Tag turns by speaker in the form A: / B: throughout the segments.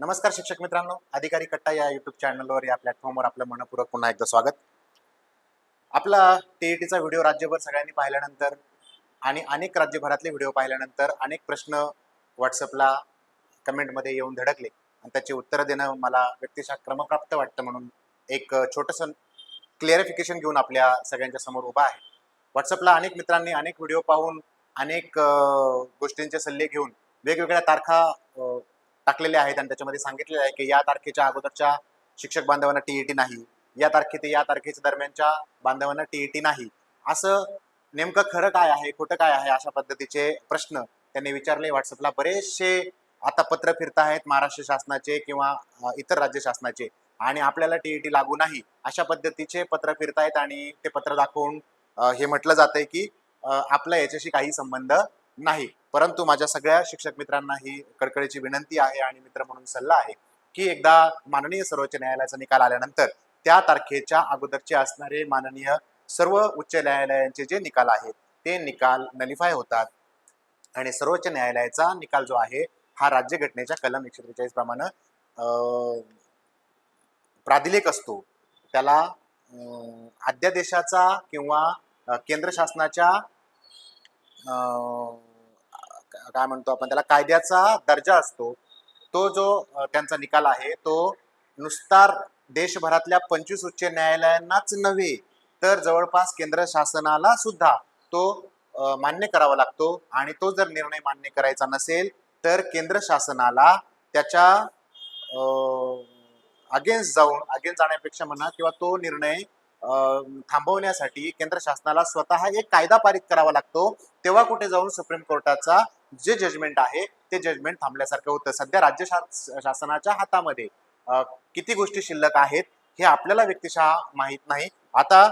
A: नमस्कार शिक्षक मित्रांनो अधिकारी कट्टा या युट्यूब चॅनलवर या प्लॅटफॉर्मवर आपलं मनपूर्वक पुन्हा एकदा स्वागत. आपला टीईटीचा व्हिडिओ राज्यभर सगळ्यांनी पाहिल्यानंतर आणि अनेक राज्यभरातले व्हिडिओ पाहिल्यानंतर अनेक प्रश्न व्हॉट्सअपला कमेंटमध्ये येऊन धडकले. आणि त्याची उत्तरं देणं मला व्यक्तिशः क्रमप्राप्त वाटतं म्हणून एक छोटंसं क्लिअरिफिकेशन घेऊन आपल्या सगळ्यांच्या समोर उभा आहे. व्हॉट्सअपला अनेक मित्रांनी अनेक व्हिडिओ पाहून अनेक गोष्टींचे सल्ले घेऊन वेगवेगळ्या तारखा टाकलेले आहेत आणि त्याच्यामध्ये सांगितलेलं आहे की या तारखेच्या अगोदरच्या शिक्षक बांधवांना टीईटी नाही. या तारखे ते या तारखेच्या दरम्यानच्या बांधवांना टीईटी नाही. असं नेमकं खरं काय आहे खोटं काय आहे अशा पद्धतीचे प्रश्न त्यांनी विचारले. व्हॉट्सअपला बरेचसे आता पत्र फिरत आहेत महाराष्ट्र शासनाचे किंवा इतर राज्य शासनाचे. आणि आपल्याला टीईटी लागू नाही अशा पद्धतीचे पत्र फिरतायत आणि ते पत्र दाखवून हे म्हटलं जातंय की आपला याच्याशी काही संबंध नाही. परंतु माझ्या सगळ्या शिक्षक मित्रांना ही कडकडीची विनंती आहे आणि मित्र म्हणून सल्ला आहे की एकदा माननीय सर्वोच्च न्यायालयाचा निकाल आल्यानंतर त्या तारखेच्या अगोदरचे असणारे माननीय सर्व उच्च न्यायालयांचे जे निकाल आहेत ते निकाल नलिफाय होतात. आणि सर्वोच्च न्यायालयाचा निकाल जो आहे हा राज्यघटनेच्या कलम एकशे त्रेचाळीस प्रमाणे अं, प्राधिलेख असतो. त्याला अं, अध्यादेशाचा किंवा केंद्र शासनाच्या अं, काय म्हणतो आपण त्याला कायद्याचा दर्जा असतो तो जो त्यांचा निकाल आहे तो नुसता देशभरातल्या पंचवीस उच्च न्यायालयांनाच नव्हे तर जवळपास केंद्र शासनाला सुद्धा तो मान्य करावा लागतो. आणि तो जर निर्णय मान्य करायचा नसेल तर केंद्र शासनाला त्याच्या अगेन्स्ट जाऊन अगेन्स्ट जाण्यापेक्षा म्हणा किंवा तो निर्णय थांबवण्यासाठी केंद्र शासनाला स्वतः एक कायदा पारित करावा लागतो. तेव्हा कुठे जाऊन सुप्रीम कोर्टाचा जे जजमेंट आहे ते जजमेंट थांबल्यासारखं होतं. सध्या राज्य शास- शासनाच्या हातामध्ये किती गोष्टी शिल्लक आहेत हे आपल्याला व्यक्तिशः माहीत नाही. आता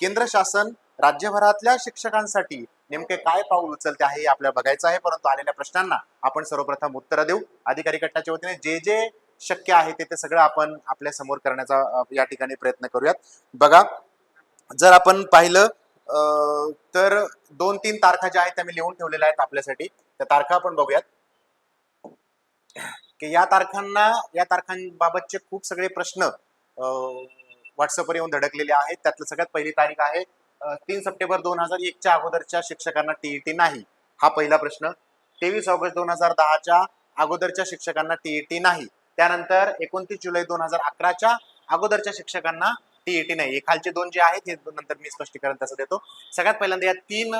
A: केंद्र शासन राज्यभरातल्या शिक्षकांसाठी नेमके काय पाऊल उचलते आहे हे आपल्याला बघायचं आहे. परंतु आलेल्या प्रश्नांना आपण सर्वप्रथम उत्तर देऊ. अधिकारी गटाच्या वतीने जे जे शक्य आहे ते ते सगळं आपण आपल्यासमोर करण्याचा या ठिकाणी प्रयत्न करूयात. बघा जर आपण पाहिलं तर दोन तीन तारखा ज्या आहेत त्या मी लिहून ठेवलेल्या आहेत आपल्यासाठी. त्या तारखा आपण बघूयात. की या तारखांना या तारखांबाबतचे खूप सगळे प्रश्न व्हॉट्सअपवर येऊन धडकलेले आहेत. त्यातलं सगळ्यात पहिली तारीख आहे तीन सप्टेंबर दोन हजार एकच्या अगोदरच्या शिक्षकांना टीईटी नाही. हा पहिला प्रश्न. तेवीस ऑगस्ट दोन हजार दहाच्या अगोदरच्या शिक्षकांना टीईटी नाही. त्यानंतर एकोणतीस जुलै दोन हजार अकराच्या अगोदरच्या शिक्षकांना टीईटी नाही. हे खालचे दोन जे आहेत हे दोन नंतर मी स्पष्टीकरण तसं देतो. सगळ्यात पहिल्यांदा या तीन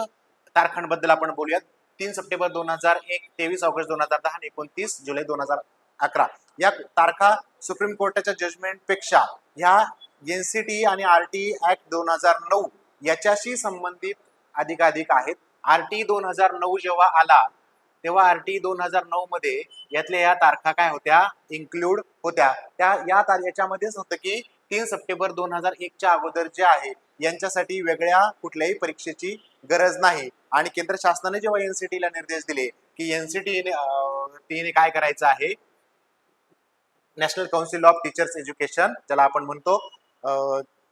A: तारखांबद्दल आपण बोलूयात. तीन सप्टेंबर दोन हजार एक तेवीस ऑगस्ट दोन हजार दहा आणि एकोणतीस जुलै दोन हजार अकरा. या तारखा सुप्रीम कोर्टाच्या जजमेंटपेक्षा ह्या एनसीटी आणि आर टी ऍक्ट दोन हजार नऊ याच्याशी संबंधित अधिकाधिक आहेत. आर टी दोन हजार नऊ जेव्हा आला तेव्हा आर टी दोन हजार नऊ मध्ये यातल्या या तारखा काय होत्या? इन्क्लूड होत्या. त्या या याच्यामध्येच होतं की तीन सप्टेंबर दोन हजार एकच्या अगोदर जे आहे यांच्यासाठी वेगळ्या कुठल्याही परीक्षेची गरज नाही. आणि केंद्र शासनाने जेव्हा एनसीटीला निर्देश दिले की एनसीटीने टीने काय करायचं आहे national council of teachers education ज्याला आपण म्हणतो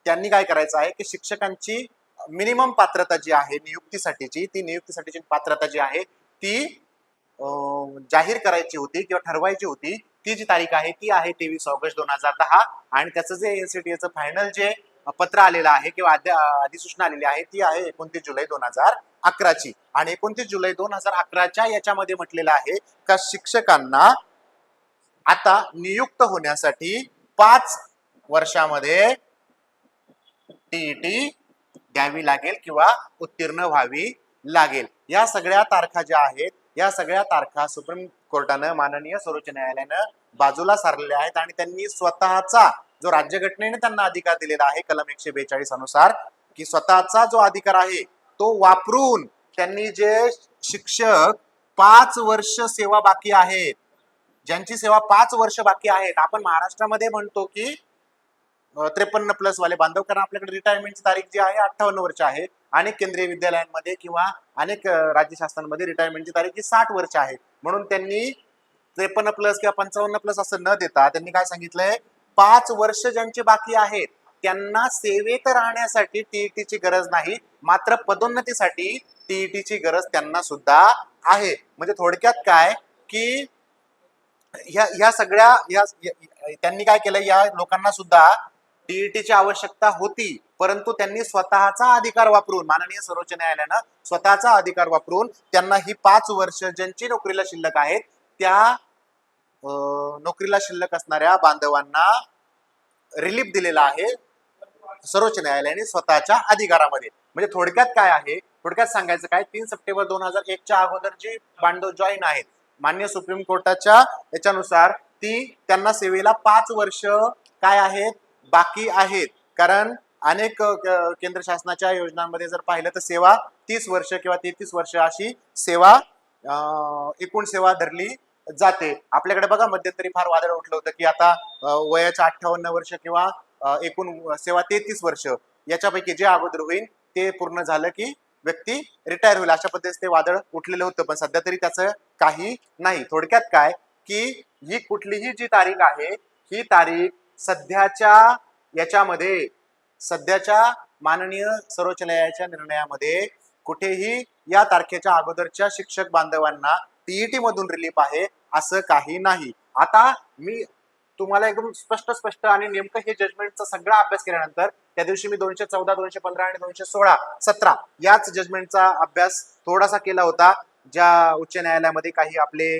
A: त्यांनी काय करायचं आहे की शिक्षकांची मिनिमम पात्रता जी आहे नियुक्तीसाठीची ती नियुक्तीसाठीची पात्रता जी आहे ती जाहीर करायची होती किंवा ठरवायची होती. ती जी तारीख आहे ती आहे तेवीस ऑगस्ट दोन हजार दहा. आणि त्याचं जे एनसीटीचं फायनल जे पत्र आलेलं आहे किंवा अधिसूचना आलेली आहे ती आहे एकोणतीस जुलै दोन हजार अकराची. आणि एकोणतीस जुलै दोन हजार अकराच्या याच्यामध्ये म्हटलेलं आहे का शिक्षकांना आता नियुक्त होण्यासाठी पाच वर्षामध्ये टीईटी द्यावी लागेल किंवा उत्तीर्ण व्हावी लागेल. या सगळ्या तारखा ज्या आहेत या सगळ्या तारखा सुप्रीम कोर्टानं माननीय सर्वोच्च न्यायालयानं बाजूला सारलेल्या आहेत आणि त्यांनी स्वतःचा जो राज्यघटनेने त्यांना अधिकार दिलेला आहे कलम एकशे बेचाळीस अनुसार की स्वतःचा जो अधिकार आहे तो वापरून त्यांनी जे शिक्षक पाच वर्ष सेवा बाकी आहेत ज्यांची सेवा पाच वर्ष बाकी आहेत आपण महाराष्ट्रामध्ये म्हणतो की त्रेपन्न प्लस वाले बांधव कारण आपल्याकडे रिटायरमेंटची तारीख जी आहे अठ्ठावन्न वर्ष आहे. अनेक केंद्रीय विद्यालयांमध्ये किंवा अनेक राज्य शासनामध्ये रिटायरमेंटची तारीख ही साठ वर्ष आहे. म्हणून त्यांनी त्रेपन्न प्लस किंवा पंचावन्न प्लस असं न देता त्यांनी काय सांगितलंय? पाच वर्ष ज्यांचे बाकी आहेत त्यांना सेवेत राहण्यासाठी टीईटीची गरज नाही. मात्र पदोन्नतीसाठी टीईटीची गरज त्यांना सुद्धा आहे. म्हणजे थोडक्यात काय? की ह्या ह्या सगळ्या ह्या त्यांनी काय केलं या लोकांना सुद्धा टीईटीची आवश्यकता होती परंतु त्यांनी स्वतःचा अधिकार वापरून माननीय सर्वोच्च न्यायालयानं स्वतःचा अधिकार वापरून त्यांना ही पाच वर्ष ज्यांची नोकरीला शिल्लक आहेत त्या नोकरीला शिल्लक असणाऱ्या बांधवांना रिलीफ दिलेला आहे सर्वोच्च न्यायालयाने स्वतःच्या अधिकारामध्ये. म्हणजे थोडक्यात काय आहे? थोडक्यात सांगायचं काय? तीन सप्टेंबर दोन हजार एकच्या अगोदर जी बांधव जॉईन आहेत मान्य सुप्रीम कोर्टाच्या याच्यानुसार ती त्यांना सेवेला पाच वर्ष काय आहेत? बाकी आहेत. कारण अनेक केंद्र शासनाच्या योजनांमध्ये जर पाहिलं तर सेवा तीस वर्ष किंवा तेहतीस वर्ष अशी सेवा एकूण सेवा धरली जाते. आपल्याकडे बघा मध्यंतरी फार वादळ उठलं होतं की आता वयाच्या अठ्ठावन्न वर्ष किंवा एकूण सेवा तेहतीस वर्ष याच्यापैकी जे अगोदर होईल ते पूर्ण झालं की व्यक्ती रिटायर होईल. अशा पद्धतीने ते वादळ उठलेलं होतं पण सध्या तरी त्याचं काही नाही. थोडक्यात काय? की ही कुठलीही जी तारीख आहे ही तारीख सध्याच्या याच्यामध्ये सध्याच्या माननीय सर्वोच्च न्यायालयाच्या निर्णयामध्ये कुठेही या तारखेच्या अगोदरच्या शिक्षक बांधवांना टीईटी मधून रिलीफ आहे असं काही नाही. आता मी तुम्हाला एकदम स्पष्ट स्पष्ट आणि नेमकं हे जजमेंटचा सगळा अभ्यास केल्यानंतर त्या दिवशी मी दोनशे चौदा दोनशे पंधरा आणि दोनशे सोळा सतरा याच जजमेंटचा अभ्यास थोडासा केला होता ज्या उच्च न्यायालयामध्ये काही आपले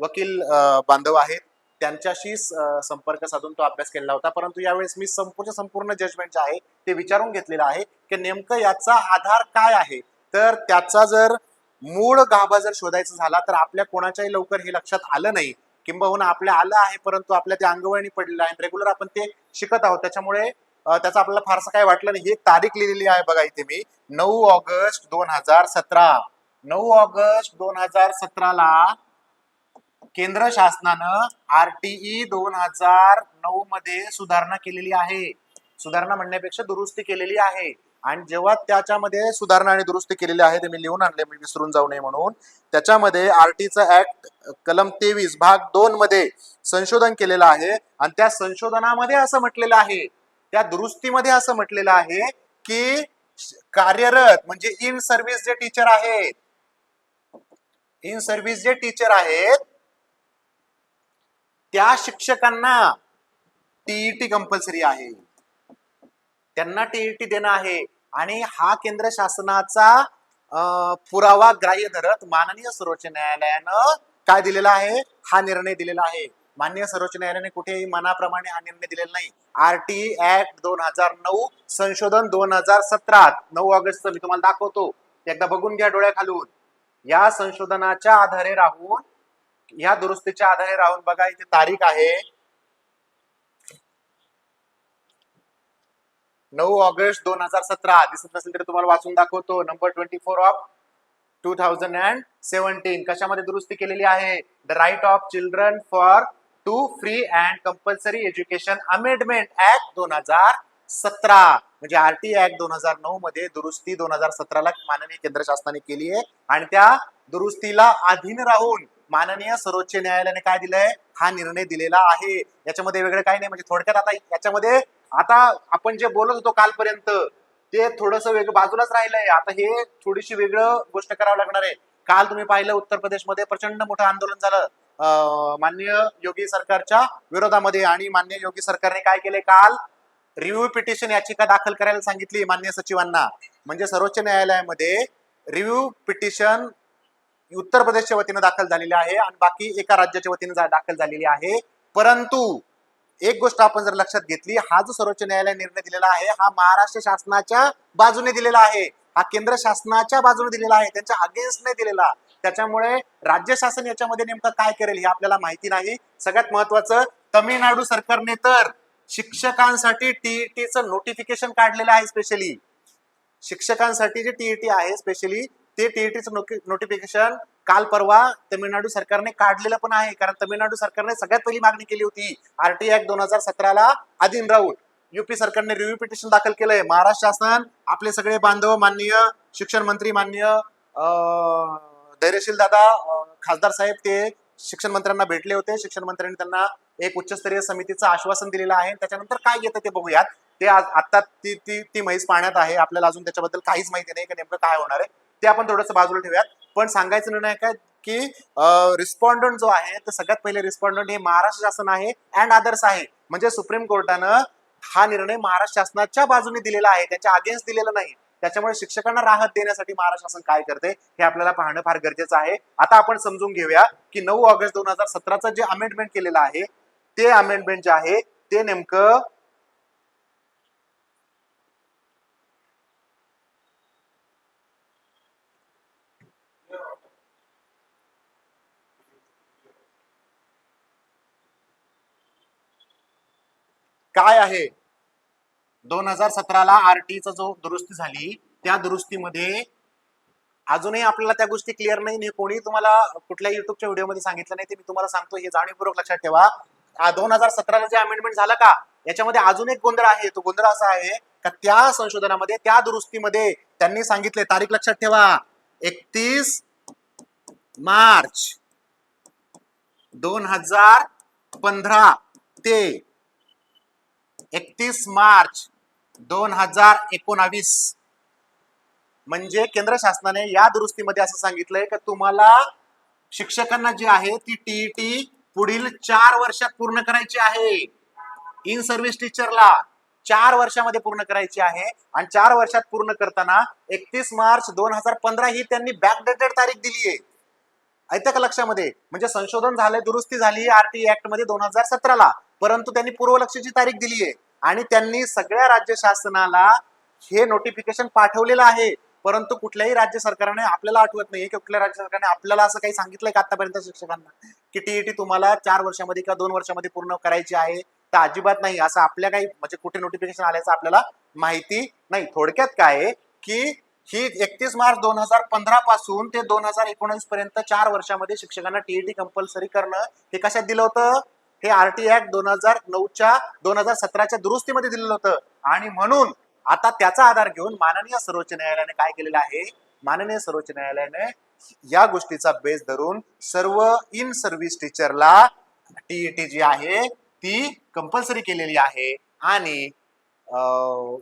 A: वकील बांधव आहेत त्यांच्याशी संपर्क साधून तो अभ्यास केला होता. परंतु यावेळेस मी संपूर्ण संपूर्ण जजमेंट जे आहे ते विचारून घेतलेलं आहे की नेमकं याचा आधार काय आहे? तर त्याचा जर मूळ गाभा जर शोधायचा झाला तर आपल्या कोणाच्याही लवकर हे लक्षात आलं नाही. किंबहुना आपल्या आलं आहे परंतु आपल्या ते अंगवळणी पडलेलं आहे रेग्युलर आपण ते शिकत आहोत. त्याच्यामुळे त्याचा त्याचं आपल्याला फारसं काय वाटलं नाही. ही एक तारीख लिहिलेली आहे बघा इथे मी. नऊ ऑगस्ट दोन हजार सतरा. नऊ ऑगस्ट दोन हजार सतराला केंद्र शासनानं आरटीई दोन हजार नऊ मध्ये सुधारणा केलेली आहे. सुधारणा म्हणण्यापेक्षा दुरुस्ती केलेली आहे. आणि जेव्हा त्याच्यामध्ये सुधारणा आणि दुरुस्ती केलेली आहे ते मी लिहून आणले मी विसरून जाऊ नये म्हणून. त्याच्यामध्ये आरटीचा ऍक्ट कलम तेवीस भाग दोन मध्ये संशोधन केलेलं आहे. आणि त्या संशोधनामध्ये असं म्हटलेलं आहे त्या दुरुस्तीमध्ये असं म्हटलेलं आहे की कार्यरत म्हणजे इन सर्व्हिस जे टीचर आहेत इन सर्व्हिस जे टीचर आहेत त्या शिक्षकांना टीईटी कंपल्सरी आहे. त्यांना टीईटी देणं आहे. आणि हा केंद्र शासनाचा अं, पुरावा ग्राह्य धरत माननीय सर्वोच्च न्यायालयानं काय दिलेला आहे? हा निर्णय दिलेला आहे. माननीय सर्वोच्च न्यायालयाने कुठेही मनाप्रमाणे हा निर्णय दिलेला नाही. आरटी ऍक्ट दोन हजार नऊ संशोधन दोन हजार सतरा नऊ ऑगस्ट मी तुम्हाला दाखवतो. एकदा बघून घ्या डोळ्या खालून या संशोधनाच्या आधारे राहून या दुरुस्तीच्या आधारे राहून बघा इथे तारीख आहे. नऊ ऑगस्ट दोन हजार सतरा. दिसत नसेल तरी तुम्हाला वाचून दाखवतो. Number twenty four of two thousand and seventeen कशामध्ये दुरुस्ती केलेली आहे? The right of children for to free and compulsory education amendment act दोन हजार सतरा. म्हणजे आरटी ऍक्ट दोन हजार नऊ मध्ये दुरुस्ती दोन हजार सतराला माननीय केंद्र शासनाने केली आहे. आणि त्या दुरुस्तीला अधीन राहून माननीय सर्वोच्च न्यायालयाने काय दिलंय? हा निर्णय दिलेला आहे. याच्यामध्ये वेगळं काही नाही. म्हणजे थोडक्यात आता याच्यामध्ये आता आपण जे बोलत होतो कालपर्यंत ते थोडस वेगळं बाजूलाच राहिलंय. आता हे थोडीशी वेगळं गोष्ट करावं लागणार आहे. काल तुम्ही पाहिलं उत्तर प्रदेशमध्ये प्रचंड मोठं आंदोलन झालं. मान्य माननीय योगी सरकारच्या विरोधामध्ये आणि मान्य योगी सरकारने काय केले काल? रिव्ह्यू पिटिशन याचिका दाखल करायला सांगितली मान्य सचिवांना. म्हणजे सर्वोच्च न्यायालयामध्ये रिव्ह्यू पिटिशन उत्तर प्रदेशच्या वतीनं दाखल झालेली आहे आणि बाकी एका राज्याच्या वतीनं दाखल झालेली आहे. परंतु एक गोष्ट आपण जर लक्षात घेतली हा जो सर्वोच्च न्यायालय निर्णय दिलेला आहे हा महाराष्ट्र शासनाच्या बाजूने दिलेला आहे. हा केंद्र शासनाच्या बाजूने दिलेला आहे त्यांच्या अगेन्स्ट नाही दिलेला. त्याच्यामुळे राज्य शासन याच्यामध्ये नेमकं काय करेल हे आपल्याला माहिती नाही. सगळ्यात महत्वाचं तमिळनाडू सरकारने तर शिक्षकांसाठी टीईटीचं नोटिफिकेशन काढलेलं आहे स्पेशली शिक्षकांसाठी जे टीईटी आहे स्पेशली ते टीईटीचं नोटिफिकेशन काल परवा तमिळनाडू सरकारने काढलेलं पण आहे. कारण तमिळनाडू सरकारने सगळ्यात पहिली मागणी केली होती आरटी ऍक्ट दोन हजार सतराला. अधीन राहून युपी सरकारने रिव्ह्यू पिटिशन दाखल केलंय. महाराष्ट्र शासन आपले सगळे बांधव माननीय शिक्षण मंत्री माननीय अं, धैर्यशील दादा खासदार साहेब ते शिक्षण मंत्र्यांना भेटले होते. शिक्षण मंत्र्यांनी त्यांना एक उच्चस्तरीय समितीचं आश्वासन दिलेलं आहे. त्याच्यानंतर काय येतं ते बघूयात. ते आज आता ती ती ती म्हैस पाण्यात आहे. आपल्याला अजून त्याच्याबद्दल काहीच माहिती नाही की नेमकं काय होणार आहे. ते आपण थोडंसं बाजूला ठेवूयात. पण सांगायचं निर्णय काय की रिस्पॉन्डंट जो आहे तर सगळ्यात पहिले रिस्पॉन्डंट हे महाराष्ट्र शासन आहे अँड अदर्स आहे. म्हणजे सुप्रीम कोर्टानं हा निर्णय महाराष्ट्र शासनाच्या बाजूने दिलेला आहे. त्याच्या अगेन्स्ट दिलेला नाही. त्याच्यामुळे शिक्षकांना राहत देण्यासाठी महाराष्ट्र शासन काय करते हे आपल्याला पाहणं फार गरजेचं आहे. आता आपण समजून घेऊया की नऊ ऑगस्ट दोन हजार सतराचं जे अमेंडमेंट केलेलं आहे ते अमेंडमेंट जे आहे ते नेमकं काय आहे? दोन हजार सतराला आरटीचा जो दुरुस्ती झाली त्या दुरुस्तीमध्ये अजूनही आपल्याला त्या गोष्टी क्लिअर नाही. हे कोणी तुम्हाला कुठल्या युट्यूबच्या व्हिडिओमध्ये सांगितलं नाही ते मी तुम्हाला सांगतो. हे जाणीवपूर्वक लक्षात ठेवा. दोन हजार सतराला जे अमेंडमेंट झालं का? याच्यामध्ये अजून एक गोंधळ आहे. तो गोंधळ असा आहे का त्या संशोधनामध्ये त्या दुरुस्तीमध्ये त्यांनी सांगितले. तारीख लक्षात ठेवा. एकतीस मार्च दोन हजार पंधरा ते एकतीस मार्च दोन हजार एकोणावीस. म्हणजे केंद्र शासनाने या दुरुस्तीमध्ये असं सांगितलंय की तुम्हाला शिक्षकांना जी आहे ती टीईटी पुढील चार वर्षात पूर्ण करायची आहे. इन सर्व्हिस टीचरला चार वर्षामध्ये पूर्ण करायची आहे. आणि चार वर्षात पूर्ण करताना एकतीस मार्च दोन हजार पंधरा ही त्यांनी बॅकडेटेड तारीख दिली आहे ऐकतं का लक्षामध्ये. म्हणजे संशोधन झालंय दुरुस्ती झाली आरटी ऍक्टमध्ये दोन हजार सतराला. परंतु त्यांनी पूर्वलक्षची तारीख दिली आहे. आणि त्यांनी सगळ्या राज्य शासनाला हे नोटिफिकेशन पाठवलेलं आहे. परंतु कुठल्याही राज्य सरकारने आपल्याला आठवत नाहीये की कुठल्या राज्य सरकारने आपल्याला असं काही सांगितलंय का आतापर्यंत शिक्षकांना? की टीईटी तुम्हाला चार वर्षामध्ये किंवा दोन वर्षामध्ये पूर्ण करायची आहे तर अजिबात नाही. असं आपल्या काही म्हणजे कुठे नोटिफिकेशन आल्याचं आपल्याला माहिती नाही. थोडक्यात काय की ही एकतीस मार्च दोन हजार पंधरा पासून ते दोन हजार एकोणीस पर्यंत चार वर्षामध्ये शिक्षकांना टीईटी कंपल्सरी करणं हे कशात दिलं होतं? हे आरटी ऍक्ट दोन हजार नऊच्या दोन हजार सतराच्या दुरुस्तीमध्ये दिलेलं होतं. आणि म्हणून आता त्याचा आधार घेऊन माननीय सर्वोच्च न्यायालयाने काय केलेलं आहे? माननीय सर्वोच्च न्यायालयाने या गोष्टीचा बेस धरून सर्व इन सर्व्हिस टीचरला टीईटी जी आहे ती कंपल्सरी केलेली आहे. आणि अं,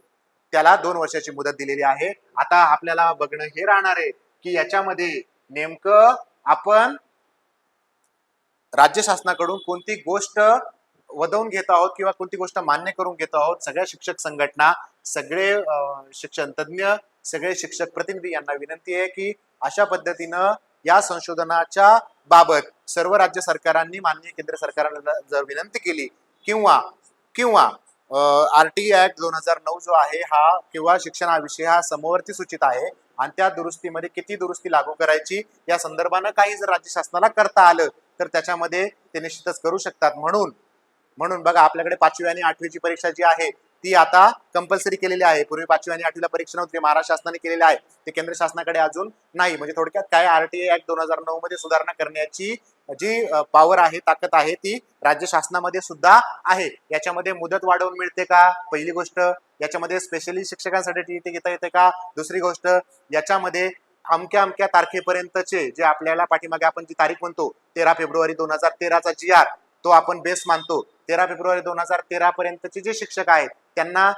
A: त्याला दोन वर्षाची मुदत दिलेली आहे. आता आपल्याला बघणं हे राहणार आहे की याच्यामध्ये नेमकं आपण राज्य शासनाकडून कोणती गोष्ट वदवून घेत आहोत किंवा कोणती गोष्ट मान्य करून घेत आहोत? सगळ्या शिक्षक संघटना सगळे शिक्षण तज्ज्ञ सगळे शिक्षक प्रतिनिधी यांना विनंती आहे की अशा पद्धतीनं या संशोधनाच्या बाबत सर्व राज्य सरकारांनी माननीय केंद्र सरकारला जर विनंती केली किंवा किंवा आर टी ऍक्ट दोन हजार नऊ जो आहे हा किंवा शिक्षण हा विषय हा समवर्ती सूचित आहे. आणि त्या दुरुस्तीमध्ये किती दुरुस्ती लागू करायची या संदर्भानं काही जर राज्य शासनाला करता आलं तर त्याच्यामध्ये ते निश्चितच करू शकतात. म्हणून म्हणून बघा आपल्याकडे पाचवी आणि आठवीची परीक्षा जी आहे ती आता कंपल्सरी केलेली आहे. पूर्वी पाचवी आणि आठवीला परीक्षा नव्हती महाराष्ट्र शासनाने केलेली आहे. ते केंद्र शासनाकडे अजून नाही. म्हणजे थोडक्यात काय आरटीए ऍक्ट दोन हजार नऊ मध्ये सुधारणा करण्याची जी पॉवर आहे ताकद आहे ती राज्य शासनामध्ये सुद्धा आहे. याच्यामध्ये मुदत वाढवून मिळते का? पहिली गोष्ट. याच्यामध्ये स्पेशली शिक्षकांसाठी टीईटी घेता येते का? दुसरी गोष्ट याच्यामध्ये अमक्या अमक्या तारखेपर्यंतचे जे आपल्याला पाठीमागे आपण जी तारीख म्हणतो तेरा फेब्रुवारी दोन हजार तेराचा जी आर तो आपण बेस मानतो. तेरा फेब्रुवारी दोन हजार तेरा पर्यंतचे जे शिक्षक आहेत त्यांना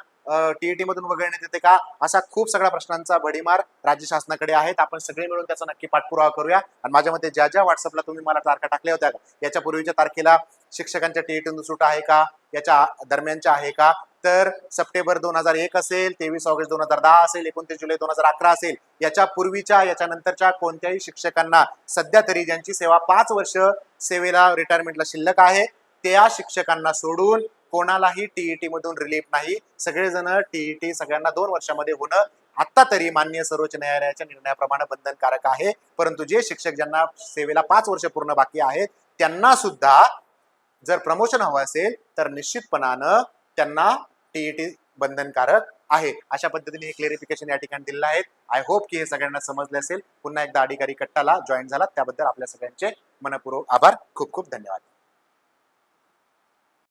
A: टीईटी मधून वगळण्यात येते का? असा खूप सगळ्या प्रश्नांचा भडीमार राज्य शासनाकडे आहेत. आपण सगळे मिळून त्याचा नक्की पाठपुरावा करूया. आणि माझ्या मते ज्या ज्या व्हॉट्सअपला तुम्ही मला तारखा टाकल्या होत्या याच्या पूर्वीच्या तारखेला शिक्षकांच्या टीईटी सूट आहे का? याच्या दरम्यानच्या आहे का? तर सप्टेंबर दोन हजार एक असेल तेवीस ऑगस्ट दोन हजार दहा असेल एकोणतीस जुलै दोन हजार अकरा असेल याच्या पूर्वीच्या याच्यानंतरच्या कोणत्याही शिक्षकांना सध्या तरी ज्यांची सेवा पाच वर्ष सेवेला रिटायरमेंटला शिल्लक आहे त्या शिक्षकांना सोडून कोणालाही टीईटी मधून रिलीफ नाही. सगळेजण टीईटी सगळ्यांना दोन वर्षामध्ये होणं आता तरी मान्य सर्वोच्च न्यायालयाच्या निर्णयाप्रमाणे बंधनकारक आहे. परंतु जे शिक्षक ज्यांना सेवेला पाच वर्ष पूर्ण बाकी आहेत त्यांना सुद्धा जर प्रमोशन हवं असेल तर निश्चितपणानं त्यांना टीईटी बंधनकारक आहे. अशा पद्धतीने हे क्लेरिफिकेशन या ठिकाणी दिलेलं आहे. आय होप की हे सगळ्यांना समजले असेल. पुन्हा एकदा अधिकारी कट्टाला जॉईन झाला त्याबद्दल आपल्या सगळ्यांचे मनपूर्वक आभार. खूप खूप धन्यवाद.